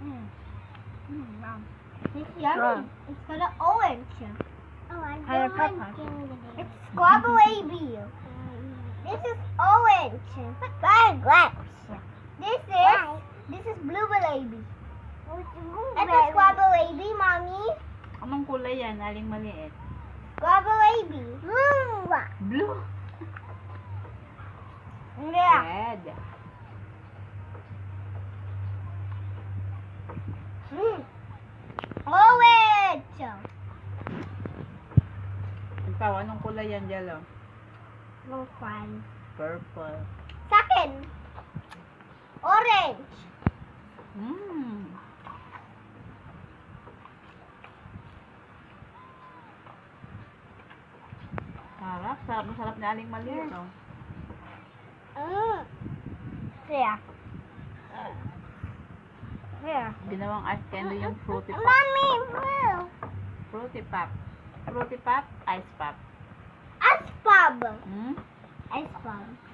Mm. Mm, yum. It's yummy. It's got an orange. Oh, I don't candy. It's squabbly. This is orange. Bye, grapes. This is this is blueberry. What's Ito squabbly, mommy. Anong kulay yan? Aling maliit. Squabbly. Blue. Yeah. Red. Mm. Orange. Ikaw, anong kulay yan, Jello? Fun. Purple. Second. Orange. Mmm. Sarap. Sarap na sarap ni Aling maliit. Oh. Mm. Yeah. Yeah. Ginawang ice candy yung fruity pop. Mommy. Fruity pop. Fruity pop, ice pop. Ice pub. Hmm? Ice pub.